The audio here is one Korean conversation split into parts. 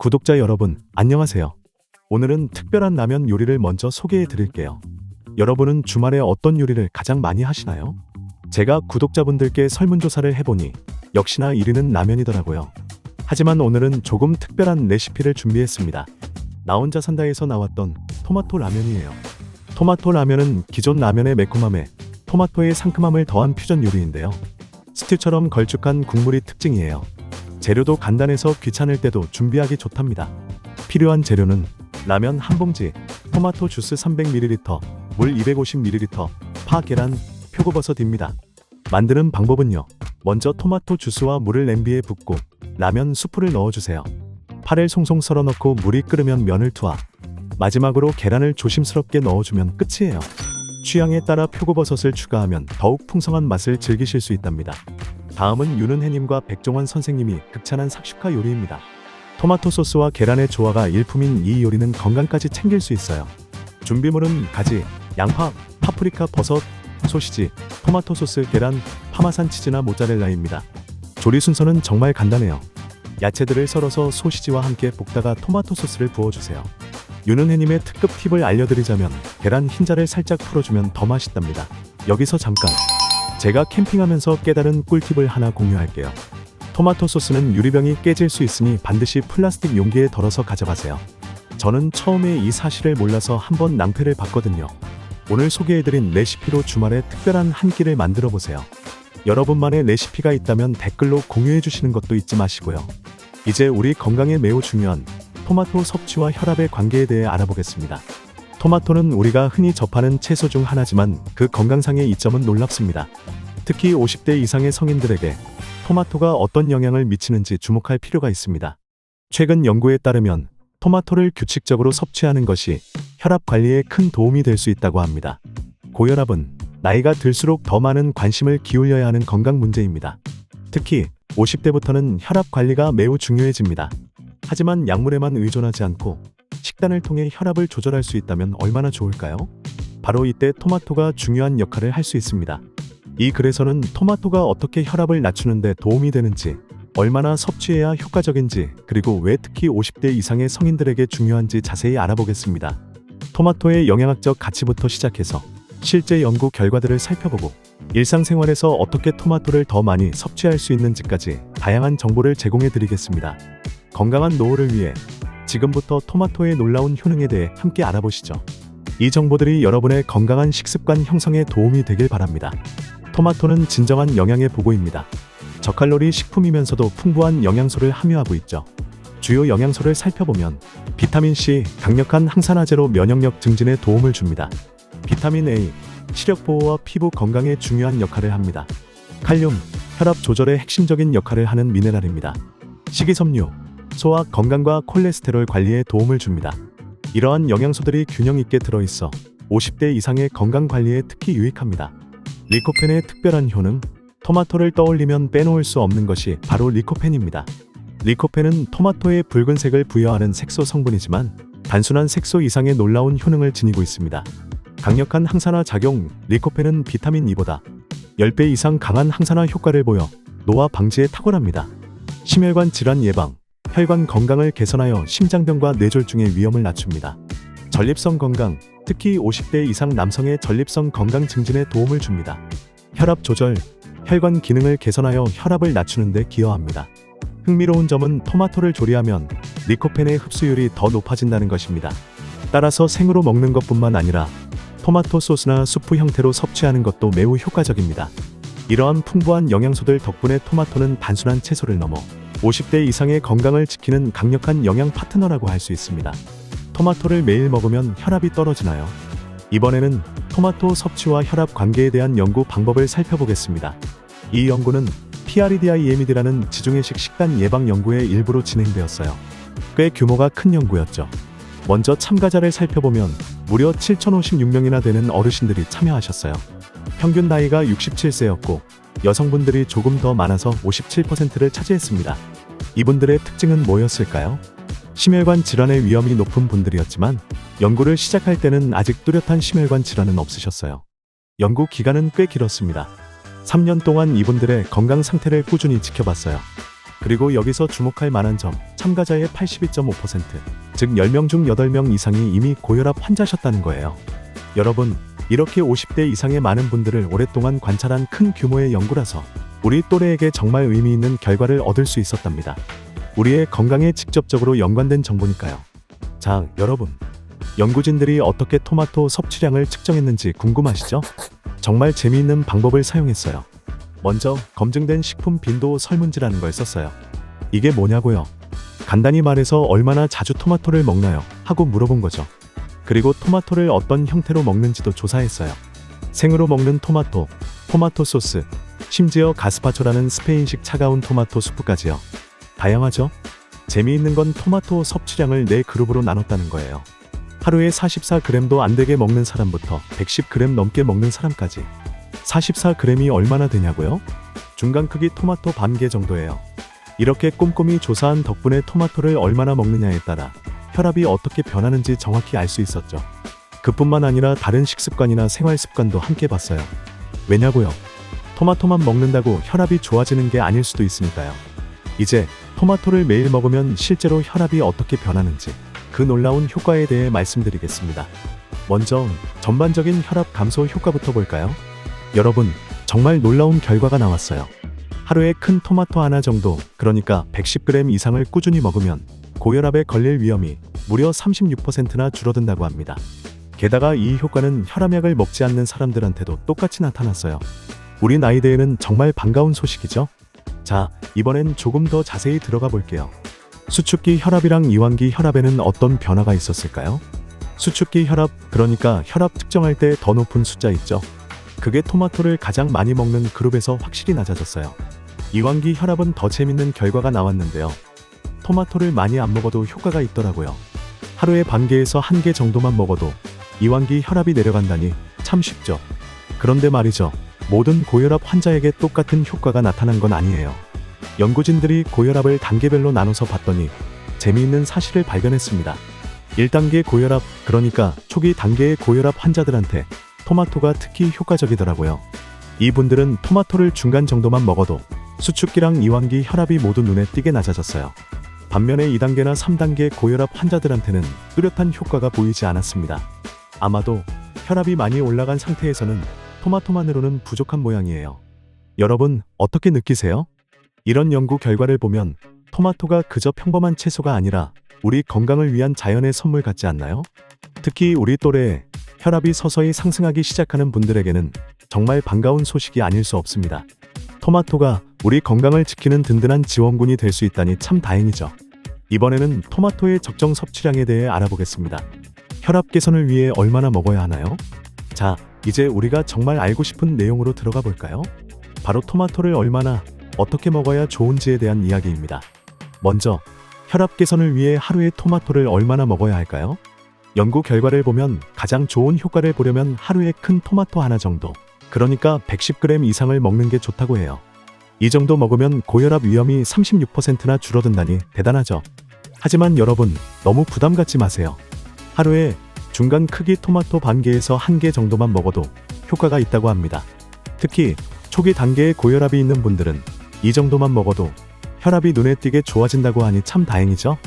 구독자 여러분, 안녕하세요. 오늘은 특별한 라면 요리를 먼저 소개해 드릴게요. 여러분은 주말에 어떤 요리를 가장 많이 하시나요? 제가 구독자분들께 설문조사를 해보니 역시나 1위는 라면이더라고요. 하지만 오늘은 조금 특별한 레시피를 준비했습니다. 나 혼자 산다에서 나왔던 토마토 라면이에요. 토마토 라면은 기존 라면의 매콤함에 토마토의 상큼함을 더한 퓨전 요리인데요. 스튜처럼 걸쭉한 국물이 특징이에요. 재료도 간단해서 귀찮을 때도 준비하기 좋답니다. 필요한 재료는 라면 한 봉지, 토마토 주스 300ml, 물 250ml, 파, 계란, 표고버섯입니다. 만드는 방법은요. 먼저 토마토 주스와 물을 냄비에 붓고 라면 수프를 넣어주세요. 파를 송송 썰어 넣고 물이 끓으면 면을 투하. 마지막으로 계란을 조심스럽게 넣어주면 끝이에요. 취향에 따라 표고버섯을 추가하면 더욱 풍성한 맛을 즐기실 수 있답니다. 다음은 윤은혜님과 백종원 선생님이 극찬한 삭슈카 요리입니다. 토마토 소스와 계란의 조화가 일품인 이 요리는 건강까지 챙길 수 있어요. 준비물은 가지, 양파, 파프리카, 버섯, 소시지, 토마토 소스, 계란, 파마산 치즈나 모짜렐라입니다. 조리 순서는 정말 간단해요. 야채들을 썰어서 소시지와 함께 볶다가 토마토 소스를 부어주세요. 윤은혜님의 특급 팁을 알려드리자면 계란 흰자를 살짝 풀어주면 더 맛있답니다. 여기서 잠깐 제가 캠핑하면서 깨달은 꿀팁을 하나 공유할게요. 토마토 소스는 유리병이 깨질 수 있으니 반드시 플라스틱 용기에 덜어서 가져가세요. 저는 처음에 이 사실을 몰라서 한번 낭패를 봤거든요. 오늘 소개해드린 레시피로 주말에 특별한 한 끼를 만들어 보세요. 여러분만의 레시피가 있다면 댓글로 공유해 주시는 것도 잊지 마시고요. 이제 우리 건강에 매우 중요한 토마토 섭취와 혈압의 관계에 대해 알아보겠습니다. 토마토는 우리가 흔히 접하는 채소 중 하나지만 그 건강상의 이점은 놀랍습니다. 특히 50대 이상의 성인들에게 토마토가 어떤 영향을 미치는지 주목할 필요가 있습니다. 최근 연구에 따르면 토마토를 규칙적으로 섭취하는 것이 혈압 관리에 큰 도움이 될 수 있다고 합니다. 고혈압은 나이가 들수록 더 많은 관심을 기울여야 하는 건강 문제입니다. 특히 50대부터는 혈압 관리가 매우 중요해집니다. 하지만 약물에만 의존하지 않고 식단을 통해 혈압을 조절할 수 있다면 얼마나 좋을까요? 바로 이때 토마토가 중요한 역할을 할 수 있습니다. 이 글에서는 토마토가 어떻게 혈압을 낮추는데 도움이 되는지, 얼마나 섭취해야 효과적인지, 그리고 왜 특히 50대 이상의 성인들에게 중요한지 자세히 알아보겠습니다. 토마토의 영양학적 가치부터 시작해서 실제 연구 결과들을 살펴보고 일상생활에서 어떻게 토마토를 더 많이 섭취할 수 있는지까지 다양한 정보를 제공해 드리겠습니다. 건강한 노후를 위해 지금부터 토마토의 놀라운 효능에 대해 함께 알아보시죠. 이 정보들이 여러분의 건강한 식습관 형성에 도움이 되길 바랍니다. 토마토는 진정한 영양의 보고입니다. 저칼로리 식품이면서도 풍부한 영양소를 함유하고 있죠. 주요 영양소를 살펴보면 비타민 C, 강력한 항산화제로 면역력 증진에 도움을 줍니다. 비타민 A, 시력 보호와 피부 건강에 중요한 역할을 합니다. 칼륨, 혈압 조절에 핵심적인 역할을 하는 미네랄입니다. 식이섬유, 소화 건강과 콜레스테롤 관리에 도움을 줍니다. 이러한 영양소들이 균형 있게 들어있어 50대 이상의 건강 관리에 특히 유익합니다. 리코펜의 특별한 효능, 토마토를 떠올리면 빼놓을 수 없는 것이 바로 리코펜입니다. 리코펜은 토마토의 붉은색을 부여하는 색소 성분이지만 단순한 색소 이상의 놀라운 효능을 지니고 있습니다. 강력한 항산화 작용, 리코펜은 비타민 E보다 10배 이상 강한 항산화 효과를 보여 노화 방지에 탁월합니다. 심혈관 질환 예방, 혈관 건강을 개선하여 심장병과 뇌졸중의 위험을 낮춥니다. 전립선 건강, 특히 50대 이상 남성의 전립선 건강 증진에 도움을 줍니다. 혈압 조절, 혈관 기능을 개선하여 혈압을 낮추는 데 기여합니다. 흥미로운 점은 토마토를 조리하면 리코펜의 흡수율이 더 높아진다는 것입니다. 따라서 생으로 먹는 것뿐만 아니라 토마토 소스나 수프 형태로 섭취하는 것도 매우 효과적입니다. 이러한 풍부한 영양소들 덕분에 토마토는 단순한 채소를 넘어 50대 이상의 건강을 지키는 강력한 영양 파트너라고 할 수 있습니다. 토마토를 매일 먹으면 혈압이 떨어지나요? 이번에는 토마토 섭취와 혈압 관계에 대한 연구 방법을 살펴보겠습니다. 이 연구는 PREDIMED라는 지중해식 식단 예방 연구의 일부로 진행되었어요. 꽤 규모가 큰 연구였죠. 먼저 참가자를 살펴보면 무려 7,056명이나 되는 어르신들이 참여하셨어요. 평균 나이가 67세였고 여성분들이 조금 더 많아서 57%를 차지했습니다. 이분들의 특징은 뭐였을까요? 심혈관 질환의 위험이 높은 분들이었지만 연구를 시작할 때는 아직 뚜렷한 심혈관 질환은 없으셨어요. 연구 기간은 꽤 길었습니다. 3년 동안 이분들의 건강 상태를 꾸준히 지켜봤어요. 그리고 여기서 주목할 만한 점, 참가자의 82.5%, 즉 10명 중 8명 이상이 이미 고혈압 환자셨다는 거예요. 여러분, 이렇게 50대 이상의 많은 분들을 오랫동안 관찰한 큰 규모의 연구라서 우리 또래에게 정말 의미 있는 결과를 얻을 수 있었답니다. 우리의 건강에 직접적으로 연관된 정보니까요. 자, 여러분. 연구진들이 어떻게 토마토 섭취량을 측정했는지 궁금하시죠? 정말 재미있는 방법을 사용했어요. 먼저 검증된 식품 빈도 설문지라는 걸 썼어요. 이게 뭐냐고요? 간단히 말해서 얼마나 자주 토마토를 먹나요? 하고 물어본 거죠. 그리고 토마토를 어떤 형태로 먹는지도 조사했어요. 생으로 먹는 토마토, 토마토 소스, 심지어 가스파초라는 스페인식 차가운 토마토 수프까지요. 다양하죠? 재미있는 건 토마토 섭취량을 네 그룹으로 나눴다는 거예요. 하루에 44g도 안 되게 먹는 사람부터 110g 넘게 먹는 사람까지. 44g이 얼마나 되냐고요? 중간 크기 토마토 반 개 정도예요. 이렇게 꼼꼼히 조사한 덕분에 토마토를 얼마나 먹느냐에 따라 혈압이 어떻게 변하는지 정확히 알 수 있었죠. 그뿐만 아니라 다른 식습관이나 생활 습관도 함께 봤어요. 왜냐고요? 토마토만 먹는다고 혈압이 좋아지는 게 아닐 수도 있으니까요. 이제 토마토를 매일 먹으면 실제로 혈압이 어떻게 변하는지 그 놀라운 효과에 대해 말씀드리겠습니다. 먼저 전반적인 혈압 감소 효과부터 볼까요? 여러분, 정말 놀라운 결과가 나왔어요. 하루에 큰 토마토 하나 정도, 그러니까 110g 이상을 꾸준히 먹으면 고혈압에 걸릴 위험이 무려 36%나 줄어든다고 합니다. 게다가 이 효과는 혈압약을 먹지 않는 사람들한테도 똑같이 나타났어요. 우리 나이대에는 정말 반가운 소식이죠? 자, 이번엔 조금 더 자세히 들어가 볼게요. 수축기 혈압이랑 이완기 혈압에는 어떤 변화가 있었을까요? 수축기 혈압, 그러니까 혈압 측정할 때 더 높은 숫자 있죠? 그게 토마토를 가장 많이 먹는 그룹에서 확실히 낮아졌어요. 이완기 혈압은 더 재밌는 결과가 나왔는데요. 토마토를 많이 안 먹어도 효과가 있더라고요. 하루에 반 개에서 한 개 정도만 먹어도 이완기 혈압이 내려간다니 참 쉽죠. 그런데 말이죠. 모든 고혈압 환자에게 똑같은 효과가 나타난 건 아니에요. 연구진들이 고혈압을 단계별로 나눠서 봤더니 재미있는 사실을 발견했습니다. 1단계 고혈압, 그러니까 초기 단계의 고혈압 환자들한테 토마토가 특히 효과적이더라고요. 이분들은 토마토를 중간 정도만 먹어도 수축기랑 이완기 혈압이 모두 눈에 띄게 낮아졌어요. 반면에 2단계나 3단계 고혈압 환자들한테는 뚜렷한 효과가 보이지 않았습니다. 아마도 혈압이 많이 올라간 상태에서는 토마토만으로는 부족한 모양이에요. 여러분, 어떻게 느끼세요? 이런 연구 결과를 보면 토마토가 그저 평범한 채소가 아니라 우리 건강을 위한 자연의 선물 같지 않나요? 특히 우리 또래에 혈압이 서서히 상승하기 시작하는 분들에게는 정말 반가운 소식이 아닐 수 없습니다. 토마토가 우리 건강을 지키는 든든한 지원군이 될 수 있다니 참 다행이죠. 이번에는 토마토의 적정 섭취량에 대해 알아보겠습니다. 혈압 개선을 위해 얼마나 먹어야 하나요? 자, 이제 우리가 정말 알고 싶은 내용으로 들어가 볼까요? 바로 토마토를 얼마나 어떻게 먹어야 좋은지에 대한 이야기입니다. 먼저 혈압 개선을 위해 하루에 토마토를 얼마나 먹어야 할까요? 연구 결과를 보면 가장 좋은 효과를 보려면 하루에 큰 토마토 하나 정도, 그러니까 110g 이상을 먹는 게 좋다고 해요. 이 정도 먹으면 고혈압 위험이 36%나 줄어든다니 대단하죠. 하지만 여러분, 너무 부담 갖지 마세요. 하루에 중간 크기 토마토 반 개에서 한 개 정도만 먹어도 효과가 있다고 합니다. 특히 초기 단계의 고혈압이 있는 분들은 이 정도만 먹어도 혈압이 눈에 띄게 좋아진다고 하니 참 다행이죠?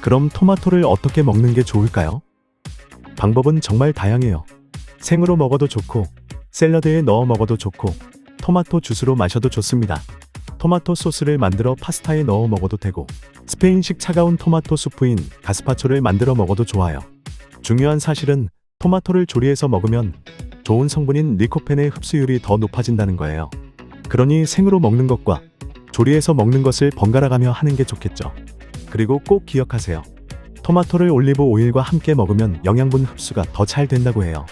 그럼 토마토를 어떻게 먹는 게 좋을까요? 방법은 정말 다양해요. 생으로 먹어도 좋고, 샐러드에 넣어 먹어도 좋고, 토마토 주스로 마셔도 좋습니다. 토마토 소스를 만들어 파스타에 넣어 먹어도 되고, 스페인식 차가운 토마토 수프인 가스파초를 만들어 먹어도 좋아요. 중요한 사실은 토마토를 조리해서 먹으면 좋은 성분인 리코펜의 흡수율이 더 높아진다는 거예요. 그러니 생으로 먹는 것과 조리해서 먹는 것을 번갈아 가며 하는 게 좋겠죠. 그리고 꼭 기억하세요. 토마토를 올리브 오일과 함께 먹으면 영양분 흡수가 더 잘 된다고 해요.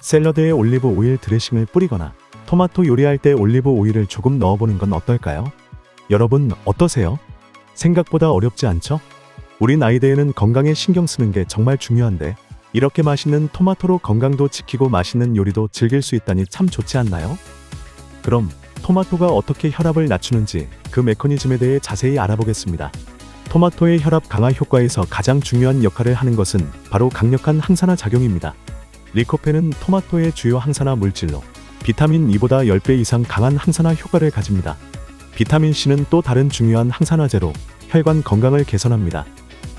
샐러드에 올리브 오일 드레싱을 뿌리거나 토마토 요리할 때 올리브 오일을 조금 넣어보는 건 어떨까요? 여러분 어떠세요? 생각보다 어렵지 않죠? 우리 나이대에는 건강에 신경 쓰는 게 정말 중요한데 이렇게 맛있는 토마토로 건강도 지키고 맛있는 요리도 즐길 수 있다니 참 좋지 않나요? 그럼 토마토가 어떻게 혈압을 낮추는지 그 메커니즘에 대해 자세히 알아보겠습니다. 토마토의 혈압 강화 효과에서 가장 중요한 역할을 하는 것은 바로 강력한 항산화 작용입니다. 리코펜은 토마토의 주요 항산화 물질로 비타민 E보다 10배 이상 강한 항산화 효과를 가집니다. 비타민 C는 또 다른 중요한 항산화제로 혈관 건강을 개선합니다.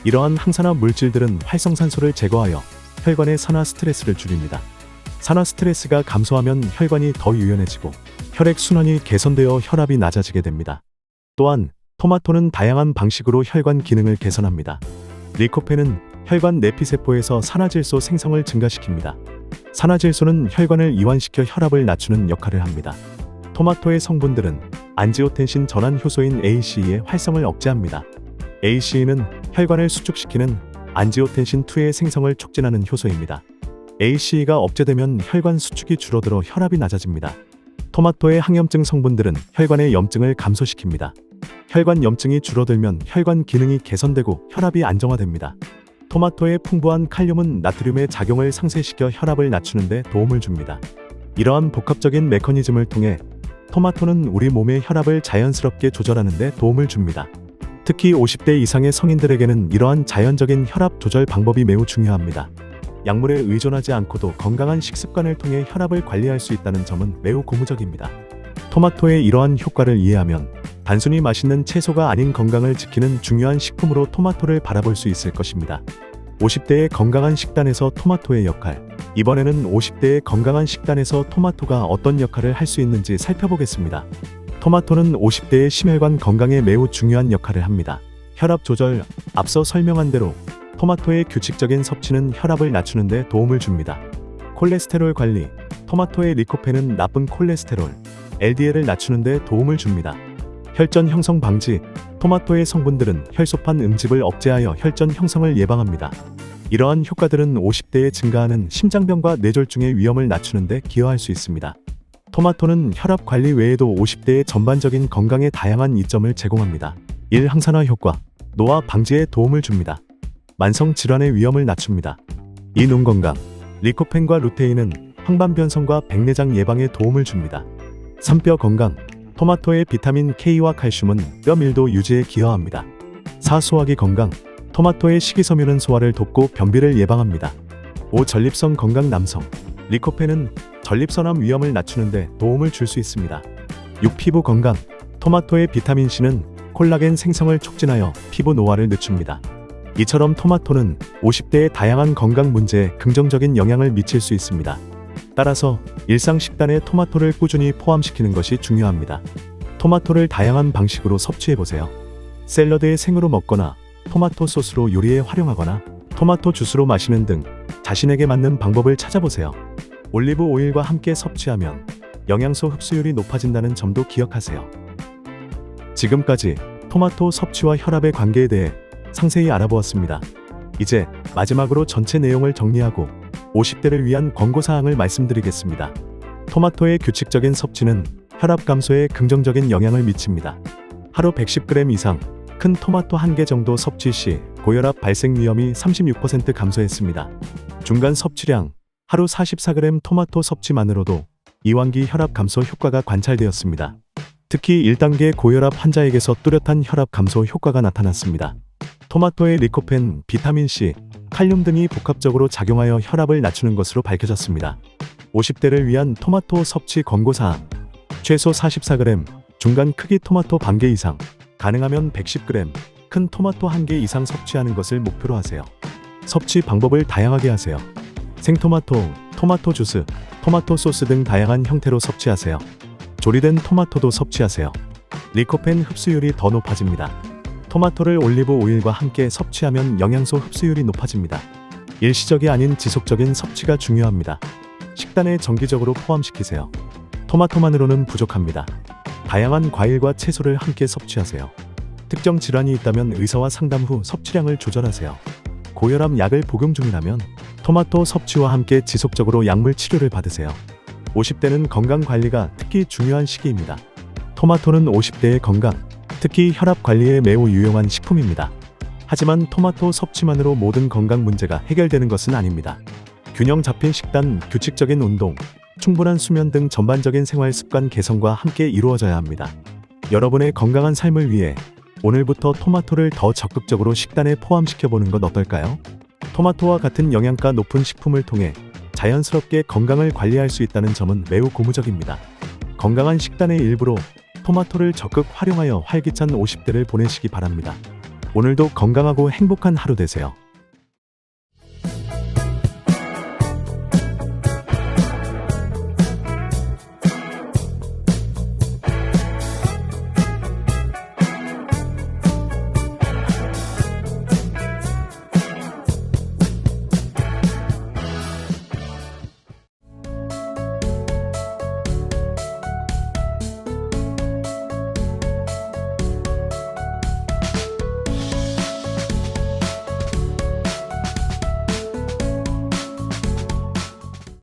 이러한 항산화 물질들은 활성산소를 제거하여 혈관의 산화 스트레스를 줄입니다. 산화 스트레스가 감소하면 혈관이 더 유연해지고 혈액 순환이 개선되어 혈압이 낮아지게 됩니다. 또한 토마토는 다양한 방식으로 혈관 기능을 개선합니다. 리코펜은 혈관 내피세포에서 산화질소 생성을 증가시킵니다. 산화질소는 혈관을 이완시켜 혈압을 낮추는 역할을 합니다. 토마토의 성분들은 안지오텐신 전환 효소인 ACE의 활성을 억제합니다. ACE는 혈관을 수축시키는 안지오텐신2의 생성을 촉진하는 효소입니다. ACE가 억제되면 혈관 수축이 줄어들어 혈압이 낮아집니다. 토마토의 항염증 성분들은 혈관의 염증을 감소시킵니다. 혈관 염증이 줄어들면 혈관 기능이 개선되고 혈압이 안정화됩니다. 토마토의 풍부한 칼륨은 나트륨의 작용을 상쇄시켜 혈압을 낮추는 데 도움을 줍니다. 이러한 복합적인 메커니즘을 통해 토마토는 우리 몸의 혈압을 자연스럽게 조절하는 데 도움을 줍니다. 특히 50대 이상의 성인들에게는 이러한 자연적인 혈압 조절 방법이 매우 중요합니다. 약물에 의존하지 않고도 건강한 식습관을 통해 혈압을 관리할 수 있다는 점은 매우 고무적입니다. 토마토의 이러한 효과를 이해하면 단순히 맛있는 채소가 아닌 건강을 지키는 중요한 식품으로 토마토를 바라볼 수 있을 것입니다. 50대의 건강한 식단에서 토마토의 역할. 이번에는 50대의 건강한 식단에서 토마토가 어떤 역할을 할 수 있는지 살펴보겠습니다. 토마토는 50대의 심혈관 건강에 매우 중요한 역할을 합니다. 혈압 조절, 앞서 설명한 대로 토마토의 규칙적인 섭취는 혈압을 낮추는 데 도움을 줍니다. 콜레스테롤 관리, 토마토의 리코펜은 나쁜 콜레스테롤, LDL을 낮추는 데 도움을 줍니다. 혈전 형성 방지, 토마토의 성분들은 혈소판 음집을 억제하여 혈전 형성을 예방합니다. 이러한 효과들은 50대에 증가하는 심장병과 뇌졸중의 위험을 낮추는 데 기여할 수 있습니다. 토마토는 혈압 관리 외에도 50대의 전반적인 건강에 다양한 이점을 제공합니다. 1. 항산화 효과, 노화 방지에 도움을 줍니다. 만성 질환의 위험을 낮춥니다. 2. 눈 건강, 리코펜과 루테인은 황반변성과 백내장 예방에 도움을 줍니다. 3. 뼈 건강, 토마토의 비타민 K와 칼슘은 뼈 밀도 유지에 기여합니다. 4. 소화기 건강, 토마토의 식이섬유는 소화를 돕고 변비를 예방합니다. 5. 전립선 건강 남성, 리코펜은 전립선암 위험을 낮추는데 도움을 줄 수 있습니다. 6. 피부 건강, 토마토의 비타민 C는 콜라겐 생성을 촉진하여 피부 노화를 늦춥니다. 이처럼 토마토는 50대의 다양한 건강 문제에 긍정적인 영향을 미칠 수 있습니다. 따라서 일상 식단에 토마토를 꾸준히 포함시키는 것이 중요합니다. 토마토를 다양한 방식으로 섭취해 보세요. 샐러드에 생으로 먹거나 토마토 소스로 요리에 활용하거나 토마토 주스로 마시는 등 자신에게 맞는 방법을 찾아보세요. 올리브 오일과 함께 섭취하면 영양소 흡수율이 높아진다는 점도 기억하세요. 지금까지 토마토 섭취와 혈압의 관계에 대해 상세히 알아보았습니다. 이제 마지막으로 전체 내용을 정리하고 50대를 위한 권고사항을 말씀드리겠습니다. 토마토의 규칙적인 섭취는 혈압 감소에 긍정적인 영향을 미칩니다. 하루 110g 이상 큰 토마토 1개 정도 섭취 시 고혈압 발생 위험이 36% 감소했습니다. 중간 섭취량 하루 44g 토마토 섭취만으로도 이완기 혈압 감소 효과가 관찰되었습니다. 특히 1단계 고혈압 환자에게서 뚜렷한 혈압 감소 효과가 나타났습니다. 토마토의 리코펜, 비타민 C, 칼륨 등이 복합적으로 작용하여 혈압을 낮추는 것으로 밝혀졌습니다. 50대를 위한 토마토 섭취 권고사항 최소 44g, 중간 크기 토마토 반개 이상, 가능하면 110g, 큰 토마토 1개 이상 섭취하는 것을 목표로 하세요. 섭취 방법을 다양하게 하세요. 생토마토, 토마토 주스, 토마토 소스 등 다양한 형태로 섭취하세요. 조리된 토마토도 섭취하세요. 리코펜 흡수율이 더 높아집니다. 토마토를 올리브 오일과 함께 섭취하면 영양소 흡수율이 높아집니다. 일시적이 아닌 지속적인 섭취가 중요합니다. 식단에 정기적으로 포함시키세요. 토마토만으로는 부족합니다. 다양한 과일과 채소를 함께 섭취하세요. 특정 질환이 있다면 의사와 상담 후 섭취량을 조절하세요. 고혈압 약을 복용 중이라면 토마토 섭취와 함께 지속적으로 약물 치료를 받으세요. 50대는 건강 관리가 특히 중요한 시기입니다. 토마토는 50대의 건강, 특히 혈압 관리에 매우 유용한 식품입니다. 하지만 토마토 섭취만으로 모든 건강 문제가 해결되는 것은 아닙니다. 균형 잡힌 식단, 규칙적인 운동, 충분한 수면 등 전반적인 생활 습관 개선과 함께 이루어져야 합니다. 여러분의 건강한 삶을 위해 오늘부터 토마토를 더 적극적으로 식단에 포함시켜 보는 건 어떨까요? 토마토와 같은 영양가 높은 식품을 통해 자연스럽게 건강을 관리할 수 있다는 점은 매우 고무적입니다. 건강한 식단의 일부로 토마토를 적극 활용하여 활기찬 50대를 보내시기 바랍니다. 오늘도 건강하고 행복한 하루 되세요.